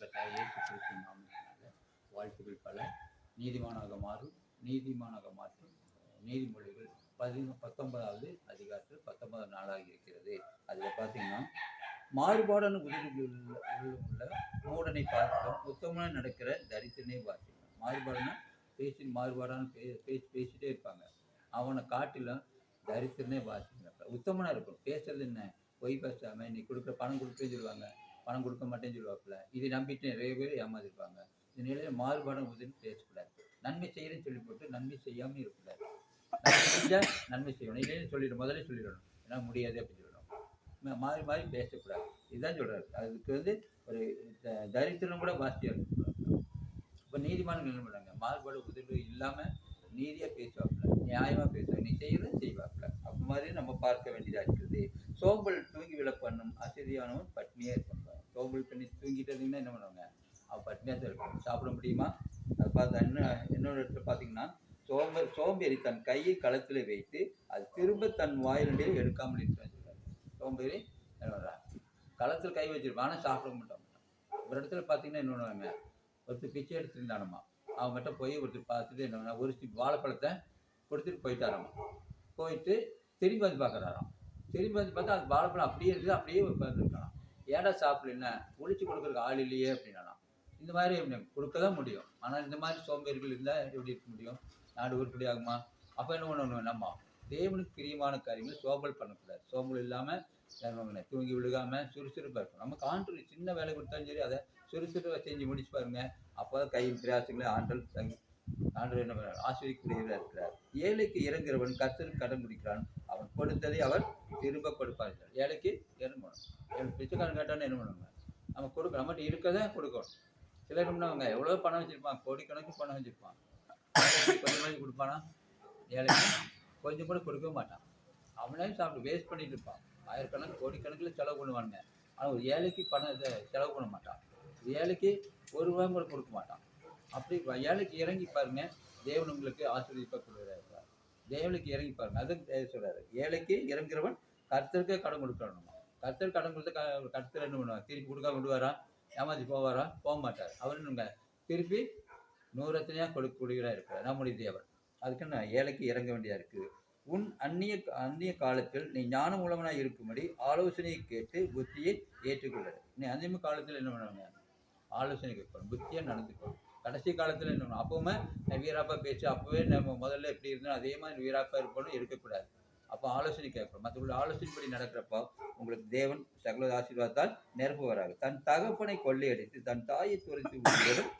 கட்டாய இயேசு கிறிஸ்து நாமத்தினால வாழ்த்துக்கள் பல நீதிமானாக மாறும். நீதிமானாக மாற்றும் நீதிமொழிகள் பதினொ பத்தொன்பதாவது அதிகாரத்தில் பத்தொன்பதாம் நாளாக இருக்கிறது அதில் பார்த்தீங்கன்னா மாறுபாடான உதவிகள் உள்ள உள்ள மூடனை பார்க்கிறோம் உத்தமனாக நடக்கிற தரித்திரனை பார்க்கிறோம் மாறுபாடுனா பேசி மாறுபாடான பே பேசி பேசிட்டே இருப்பாங்க. அவனை காட்டிலும் தரித்திரனே வாசிக்கிறாங்க உத்தமனாக இருக்கும். பேசுறது என்ன பொய் பேசாமல் நீ கொடுக்குற பணம் கொடுப்பேன்னு சொல்லுவாங்க. பணம் கொடுக்க மாட்டேன்னு சொல்லுவாப்புல. இதை நம்பிட்டு நிறைய பேர் ஏமாந்துருப்பாங்க இந்த நிலையில் மாறுபாடம் உதவி பேசக்கூடாது. நன்மை செய்யறேன்னு சொல்லி போட்டு நன்மை செய்யாமல் இருக்கக்கூடாது. நன்மை நன்மை செய்யணும். இல்லைன்னு சொல்லிடணும் முதல்ல சொல்லிடணும். ஏன்னா முடியாது அப்படின்னு சொல்லணும் மாறி மாறி பேசக்கூடாது. இதுதான் சொல்கிறாரு அதுக்கு வந்து ஒரு த- தரித்திரம் கூட வாசியாக இருக்கும் இப்போ நீதிமான்கள் என்ன பண்ணுறாங்க மாறுபாடு உதவி இல்லாமல் நீதியாக பேசுவாப்புல. நியாயமாக பேசுவாங்க. நீ செய்யறது செய்வாப்புல. அப்போ மாதிரி நம்ம பார்க்க வேண்டியதாக இருக்குது. சோம்பல் தூங்கி விழப்பண்ணும் அசதியானவன் பட்னியாக இருப்பாங்க சோம்பல் பண்ணி தூங்கிட்டு இருந்தீங்கன்னா என்ன பண்ணுவாங்க? அவள் பட்டினியாக தான் சாப்பிட முடியுமா? அது பார்த்தா இன்னும் இன்னொரு இடத்துல பார்த்தீங்கன்னா சோம்பல் சோம்பேறி தன் கையை களத்தில் வைத்து அது திரும்ப தன் வாயிலே எடுக்காமல் இருக்கிறான்னு சொல்றாரு. சோம்பேறி என்ன பண்ணுறான் களத்தில் கை வச்சிருப்பான் ஆனால் சாப்பிட மாட்டான். ஒரு இடத்துல பார்த்தீங்கன்னா என்ன பண்ணுவாங்க? ஒருத்தர் பிச்சை எடுத்துருந்தானம்மா. அவங்ககிட்ட போய் ஒருத்தர் பார்த்துட்டு என்ன ஒரு வாழைப்பழத்தை கொடுத்துட்டு போயிட்டாராம். போயிட்டு திரும்பி வந்து பார்க்குறாராம். திரும்பி வந்து பார்த்தா அது வாழைப்பழம் அப்படியே இருக்குது அப்படியே உட்காந்துருக்கலாம் ஏடா சாப்பிடலன்னா ஒழிச்சு கொடுக்குறதுக்கு ஆள் இல்லையே அப்படின்னா இந்த மாதிரி கொடுக்க தான் முடியும். ஆனால் இந்த மாதிரி சோம்பேறிகள் இருந்தால் எப்படி இருக்க முடியும்? நாடு உருப்படி ஆகுமா? அப்போ என்ன பண்ணணும் நம்ம தேவனுக்கு பிரியமான காரியங்கள் சோம்பல் பண்ணக்கூடாது. சோம்பல் இல்லாமல் தூங்கி விழுகாமல் சுறுசுறுப்பாக இருக்கும் நம்ம காண்ட்ரு சின்ன வேலை கொடுத்தாலும் சரி அதை சுறுசுறுப்பாக செஞ்சு முடிச்சு பாருங்க. அப்போ தான் கையில் பிரயாசங்களை ஆண்டல் தங்கி ஆண்டவர் என்ன ஆசிரியக்கூடியவராக இருக்கிறார். ஏழைக்கு இறங்குறவன் கர்த்தருக்கு கடன் முடிக்கிறான் அவன் கொடுத்ததை அவர் திரும்ப கொடுப்பார்கள் ஏழைக்கு இறங்கணும் பிச்சைக்காரன் கேட்டான்னு என்ன பண்ணுவாங்க? நம்ம கொடுக்கணும் நம்மகிட்ட இருக்கதை கொடுக்கணும் சிலர் என்ன பண்ணுவாங்க எவ்வளோ பணம் வச்சுருப்பான் கோடிக்கணக்கு பணம் வச்சுருப்பான். கொஞ்சம் கொஞ்சம் கொடுப்பானா? ஏழைக்கு கொஞ்சம் கூட கொடுக்க மாட்டான். அவனே சாப்பிட்டு வேஸ்ட் பண்ணிட்டு இருப்பான். ஆயிரக்கணக்கு கோடிக்கணக்கில் செலவு பண்ணுவானுங்க. ஆனால் ஒரு ஏழைக்கு பணம் இதை செலவு பண்ண மாட்டான். ஏழைக்கு ஒரு ரூபாய் கூட கொடுக்க மாட்டான். அப்படி ஏழைக்கு இறங்கி பாருங்க தேவன் உங்களுக்கு ஆசீர்வதிப்பாக கொடுக்குறாரு. தேவனுக்கு இறங்கி பாருங்க. அது தேவன் சொல்றாரு. ஏழைக்கு இறங்குறவன் கர்த்தருக்கே கடன் கொடுக்கணும் கருத்தர் கடன் கொடுத்து க- கருத்தர் என்ன பண்ணுவார்? திருப்பி கொடுக்காம விடுவாரா? ஏமாத்தி போவாரா? போக மாட்டார். அவர் என்னங்க? திருப்பி நூறத்தனையாக கொடுக்கக்கூடியவராக இருக்கிறார். நம்முடைய தேவன் அதுக்கு நான் ஏழைக்கு இறங்க வேண்டியதாக இருக்குது உன் அந்நிய அந்நிய காலத்தில் நீ ஞானம் உள்ளவனாக இருக்கும்படி ஆலோசனையை கேட்டு புத்தியை ஏற்றுக்கொள்ள நீ அந்நிய காலத்தில் என்ன பண்ணுவாங்க? ஆலோசனை கேட்கணும் புத்தியாக நடந்துக்கணும் கடைசி காலத்தில் என்ன பண்ணணும் அப்பவுமே வீராப்பா பேச்சு அப்போவே நம்ம முதல்ல எப்படி இருந்தோம் அதே மாதிரி வீராப்பா இருக்கணும் இருக்கக்கூடாது. அப்போ ஆலோசனை கேட்கணும். மற்றபடி ஆலோசனைப்படி நடக்கிறப்போ உங்களுக்கு தேவன் சகல ஆசீர்வாதத்தால் நிரப்புவராக தன் தகப்பனை கொள்ளையடித்து தன் தாயை துரைத்து விடுவதும்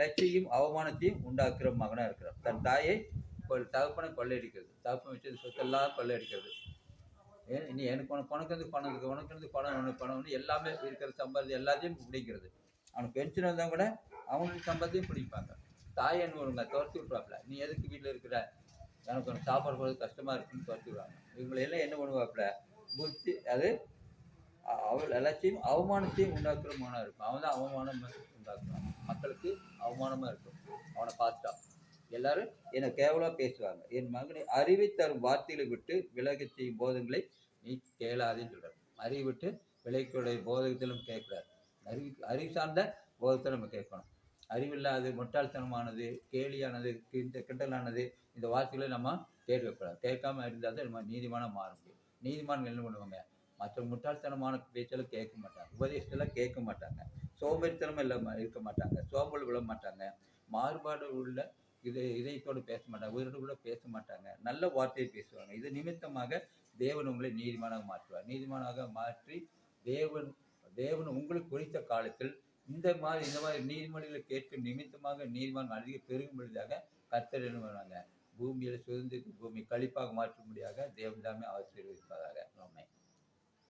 லட்சியும் அவமானத்தையும் உண்டாக்குற மகனாக இருக்கிறார். தன் தாயை தகப்பனை கொள்ளையடிக்கிறது. தகப்பன் வச்சது சொத்தெல்லாம் கொள்ளையடிக்கிறது. ஏன்? இனி எனக்கு உனக்கு உனக்கு வந்து பணம் இருக்குது உனக்கு வந்து பணம் உனக்கு பணம் வந்து எல்லாமே இருக்கிற சம்பாதி எல்லாத்தையும் பிடிக்கிறது அவனுக்கு பென்ஷன் இருந்தால் கூட அவனுக்கு சம்பாத்தியம் பிடிப்பாங்க. தாய் என்ன வருங்க துரத்தி விட்ருவாப்ல நீ எதுக்கு வீட்டில் இருக்கிற? எனக்கு உனக்கு சாப்பாடு போகிறது கஷ்டமாக இருக்குன்னு துவச்சிடுவாங்க இவங்களெல்லாம் என்ன பண்ணுவாப்புல? முடிச்சு அது அவள் எல்லாத்தையும் அவமானத்தையும் உண்டாக்குற மகனாக இருக்கும். அவன் தான் அவமானம் உண்டாக்குறான் மக்களுக்கு அவமானமாக இருக்கும். அவனை பார்த்துட்டான் எல்லாரும் என்னை கேவலாக பேசுவாங்க. என் மகனை அறிவை தரும் வார்த்தைகளை விட்டு விலகச் செய்யும் போதங்களை நீ கேளாதேன்னு சொல்கிறார் அறிவை விட்டு விலக்குடைய போதகத்திலும் கேட்கக்கூடாது அறிவு அறிவு சார்ந்த போதத்தை நம்ம கேட்கணும். அறிவில்லாது முட்டாள்தனமானது கேலியானது கிண்ட கிண்டலானது இந்த வார்த்தைகளை நம்ம கேட்கக்கூடாது. கேட்காம இருந்தால் தான் நம்ம நீதிமானம் மாற முடியும். நீதிமான்கள் என்ன பண்ணுவாங்க? மற்ற முட்டாள்தனமான பேச்செல்லாம் கேட்க மாட்டாங்க. உபதேசத்தெல்லாம் கேட்க மாட்டாங்க. சோம்பேறித்தனம் எல்லாம் இருக்க மாட்டாங்க. சோம்பல் விழ மாட்டாங்க. மாறுபாடு உள்ள இது இதயத்தோடு பேச மாட்டாங்க. உயிரோடு கூட பேச மாட்டாங்க. நல்ல வார்த்தையை பேசுவாங்க. இது நிமித்தமாக தேவன் உங்களை நீதிமானாக மாற்றுவார். நீதிமானாக மாற்றி தேவன் தேவன் உங்களுக்கு குறித்த காலத்தில் இந்த மாதிரி இந்த மாதிரி நீர்மொழிகளை கேட்க நிமித்தமாக நீர்மான் அதிக பெருகும்படியாக கர்த்தர் என்ன பண்ணுவாங்க? பூமியில் சுதந்திர பூமி கழிப்பாக மாற்றும்படியாக தேவன் தாமே ஆசீர்வதிப்பதாக உண்மை